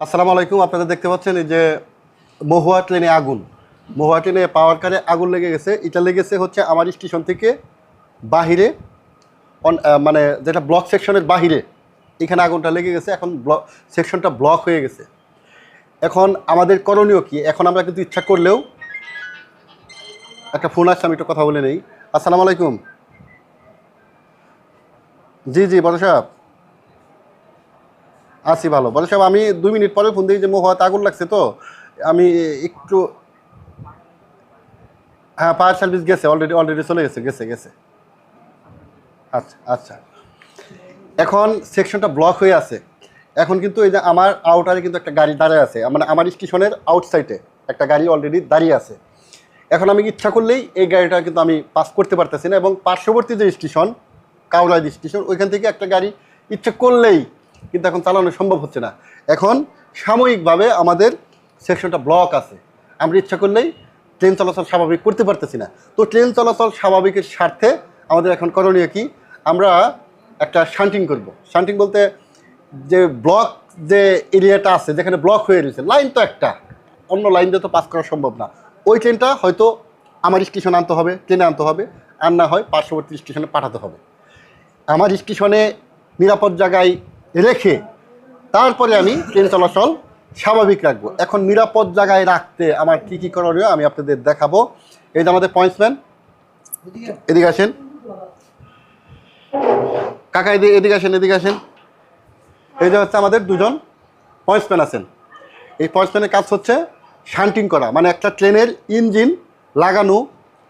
আসসালামু আলাইকুম, আপনারা দেখতে পাচ্ছেন এই যে মহুয়া ট্রেনে আগুন। মহুয়া ট্রেনে পাওয়ার কারে আগুন লেগে গেছে। এটা লেগেছে হচ্ছে আমার স্টেশন থেকে বাহিরে মানে যেটা ব্লক সেকশনের বাহিরে। এখানে আগুনটা লেগে গেছে, এখন ব্লক সেকশনটা ব্লক হয়ে গেছে। এখন আমাদের করণীয় কি? এখন আমরা কিন্তু ইচ্ছা করলেও একটা ফোন আসছে, আমি একটু কথা বলে নেই। আসসালামু আলাইকুম। জি জি, বড় সাহেব। আছি ভালো। বলে সাহেব আমি দুই মিনিট পরে ফোন দিই যে মহুয়াতে আগুন লাগছে তো, আমি একটু হ্যাঁ ফায়ার সার্ভিস গেছে অলরেডি অলরেডি চলে গেছে গেছে গেছে। আচ্ছা আচ্ছা। এখন সেকশনটা ব্লক হয়ে আছে। এখন কিন্তু এই যে আমার আউটারে কিন্তু একটা গাড়ি দাঁড়িয়ে আছে মানে আমার স্টেশনের আউটসাইডে একটা গাড়ি অলরেডি দাঁড়িয়ে আছে। এখন আমি ইচ্ছা করলেই এই গাড়িটা কিন্তু আমি পাস করতে পারতেছি না এবং পার্শ্ববর্তী যে স্টেশন কাউলাইদ স্টেশন ওইখান থেকে একটা গাড়ি ইচ্ছা করলেই কিন্তু এখন চালানো সম্ভব হচ্ছে না। এখন সাময়িকভাবে আমাদের সেকশনটা ব্লক আছে। আমরা ইচ্ছা করলেই ট্রেন চলাচল স্বাভাবিক করতে পারতেছি না। তো ট্রেন চলাচল স্বাভাবিকের স্বার্থে আমাদের এখন করণীয় কি? আমরা একটা শান্টিং করব। শান্টিং বলতে যে ব্লক যে এরিয়াটা আছে, যেখানে ব্লক হয়ে রয়েছে লাইন তো একটা। অন্য লাইন দিয়ে তো পাস করা সম্ভব না। ওই ট্রেনটা হয়তো আমার স্টেশনে আনতে হবে ট্রেনে আনতে হবে। আর না হয় পার্শ্ববর্তী স্টেশনে পাঠাতে হবে। আমার স্টেশনে নিরাপদ জায়গায় রেখে তারপরে আমি ট্রেন চলাচল স্বাভাবিক রাখব। এখন নিরাপদ জায়গায় রাখতে আমার কি কি করণীয় আমি আপনাদের দেখাবো। এই যে আমাদের পয়েন্টসম্যান এদিকে আসেন। কাকা এদিকে এদিকে আসেন এদিকে আসেন। এই যে হচ্ছে আমাদের দুজন পয়েন্টসম্যান আছেন। এই পয়েন্টসম্যানের কাজ হচ্ছে শান্টিং করা। মানে একটা ট্রেনের ইঞ্জিন লাগানো,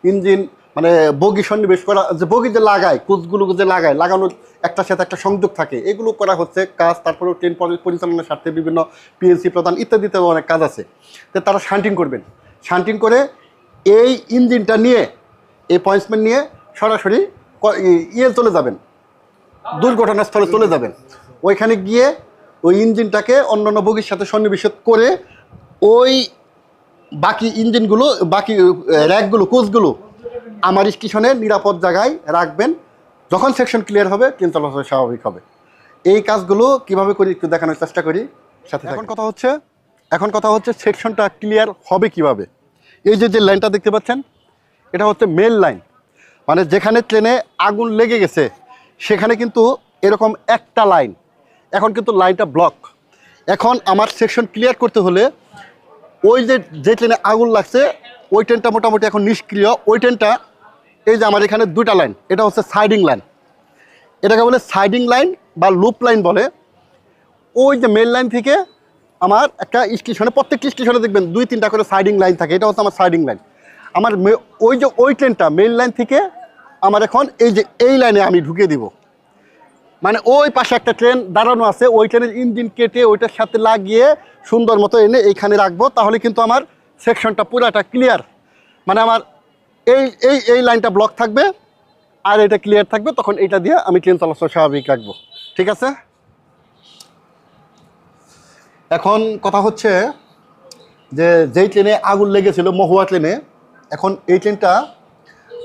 ইঞ্জিন মানে বগি সন্নিবেশ করা যে বগি যে লাগায়, কোচগুলো যে লাগায়, লাগানোর একটার সাথে একটা সংযোগ থাকে। এগুলো করা হচ্ছে কাজ তারপরে ট্রেন পরি- পরিচালনার স্বার্থে বিভিন্ন পিএলসি প্রদান ইত্যাদিতে অনেক কাজ আছে। তো তারা শান্টিং করবেন। শান্টিং করে এই ইঞ্জিনটা নিয়ে, এই পয়েন্টসম্যান নিয়ে সরাসরি ইয়ে চলে যাবেন। দুর্ঘটনাস্থলে চলে যাবেন। ওইখানে গিয়ে ওই ইঞ্জিনটাকে অন্যান্য বগির সাথে সন্নিবেশ করে ওই বাকি ইঞ্জিনগুলো, বাকি র্যাকগুলো, কোচগুলো আমার স্টেশনে নিরাপদ জায়গায় রাখবেন। যখন সেকশন ক্লিয়ার হবে ট্রেন চলাচল স্বাভাবিক হবে। এই কাজগুলো কীভাবে করি একটু দেখানোর চেষ্টা করি সাথে এখন কথা হচ্ছে এখন কথা হচ্ছে সেকশনটা ক্লিয়ার হবে কীভাবে? এই যে যে লাইনটা দেখতে পাচ্ছেন এটা হচ্ছে মেল লাইন মানে যেখানে ট্রেনে আগুন লেগে গেছে সেখানে কিন্তু এরকম একটা লাইন এখন কিন্তু লাইনটা ব্লক এখন আমার সেকশন ক্লিয়ার করতে হলে ওই যে যে ট্রেনে আগুন লাগছে ওই ট্রেনটা মোটামুটি এখন নিষ্ক্রিয়। ওই ট্রেনটা এই যে আমার এখানে দুটা লাইন এটা হচ্ছে সাইডিং লাইন এটাকে বলে সাইডিং লাইন বা লুপ লাইন বলে। ওই যে মেন লাইন থেকে আমার একটা স্টেশনে, প্রত্যেকটি স্টেশনে দেখবেন দুই, তিনটা করে সাইডিং লাইন থাকে। এটা হচ্ছে আমার সাইডিং লাইন আমার ওই যে ওই ট্রেনটা মেল লাইন থেকে আমার এখন এই যে এই লাইনে আমি ঢুকিয়ে দিব। মানে ওই পাশে একটা ট্রেন দাঁড়ানো আছে। ওই ট্রেনের ইঞ্জিন কেটে ওইটার সাথে লাগিয়ে সুন্দর মতো এনে এইখানে রাখব। তাহলে কিন্তু আমার সেকশনটা পুরাটা ক্লিয়ার মানে আমার এই এই এই লাইনটা ব্লক থাকবে আর এটা ক্লিয়ার থাকবে, তখন এটা দিয়ে আমি ট্রেন চলাচল স্বাভাবিক রাখব। ঠিক আছে? এখন কথা হচ্ছে যে, যেই ট্রেনে আগুন লেগেছিল, মহুয়া ট্রেনে এখন এই ট্রেনটা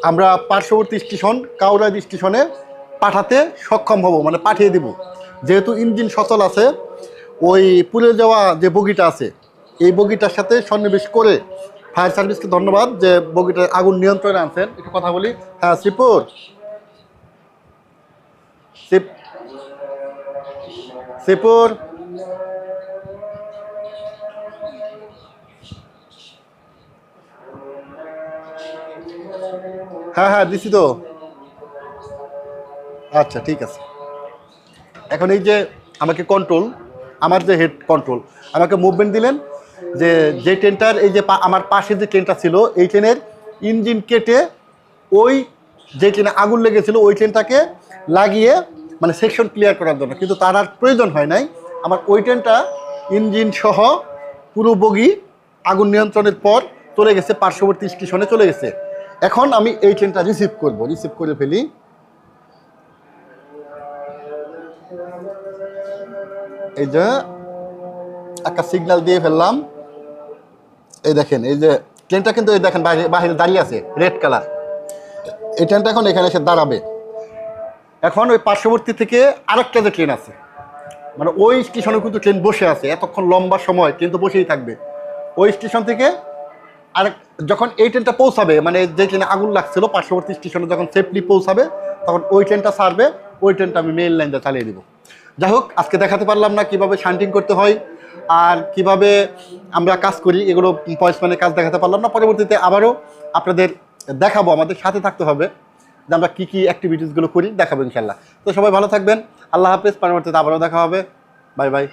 আমরা পার্শ্ববর্তী স্টেশন কাউরাদ স্টেশনে পাঠাতে সক্ষম হব মানে পাঠিয়ে দিব। যেহেতু ইঞ্জিন সচল আছে, ওই পুড়ে যাওয়া যে বগিটা আছে এই বগিটার সাথে সন্নিবেশ করে ফায়ার সার্ভিসকে ধন্যবাদ যে বগিটার আগুন নিয়ন্ত্রণে আনছেন। একটু কথা বলি। হ্যাঁ শ্রীপুর। শ্রী- শ্রীপুর। হ্যাঁ হ্যাঁ দিছি তো। আচ্ছা ঠিক আছে। এখন এই যে আমাকে কন্ট্রোল আমার যে হেড কন্ট্রোল আমাকে মুভমেন্ট দিলেন যে যে ট্রেনটার এই যে আমার পাশে যে ট্রেনটা ছিল, এই ট্রেনের ইঞ্জিন কেটে ওই যে ট্রেনে আগুন লেগেছিল, ওই ট্রেনটাকে লাগিয়ে মানে সেকশন ক্লিয়ার করার জন্য। কিন্তু তার আর প্রয়োজন হয় নাই। আমার ওই ট্রেনটা ইঞ্জিন সহ পুরো বগি আগুন নিয়ন্ত্রণের পর চলে গেছে, পার্শ্ববর্তী স্টেশনে চলে গেছে। এখন আমি এই ট্রেনটা রিসিভ করব। রিসিভ করে ফেলি। এই যে একটা সিগন্যাল দিয়ে ফেললাম। এই দেখেন, এই যে ট্রেনটা কিন্তু এই দেখেন বাইরে বাইরে দাঁড়িয়ে আছে রেড কালার এই ট্রেনটা এখন এখানে এসে দাঁড়াবে। এখন ওই পার্শ্ববর্তী থেকে আরেকটা যে ট্রেন আছে মানে ওই স্টেশনে কিন্তু ট্রেন বসে আছে, এতক্ষণ লম্বা সময় ট্রেন তো বসেই থাকবে। ওই স্টেশন থেকে আর যখন এই ট্রেনটা পৌঁছাবে মানে যে ট্রেনে আগুন লাগছিল, পার্শ্ববর্তী স্টেশনে যখন সেফলি পৌঁছাবে, তখন ওই ট্রেনটা ছাড়বে, ওই ট্রেনটা আমি মেইন লাইনটা চালিয়ে দিব। যাই হোক, আজকে দেখাতে পারলাম না কীভাবে শান্টিং করতে হয় আর কীভাবে আমরা কাজ করি, এগুলো পয়েন্টসম্যানের কাজ দেখাতে পারলাম না। পরবর্তীতে আবারও আপনাদের দেখাবো, আমাদের সাথে থাকতে হবে যে আমরা কী কী অ্যাক্টিভিটিসগুলো করি, দেখাবো ইনশাল্লাহ। তো সবাই ভালো থাকবেন, আল্লাহ হাফেজ, পরবর্তীতে আবারও দেখা হবে। Bye bye.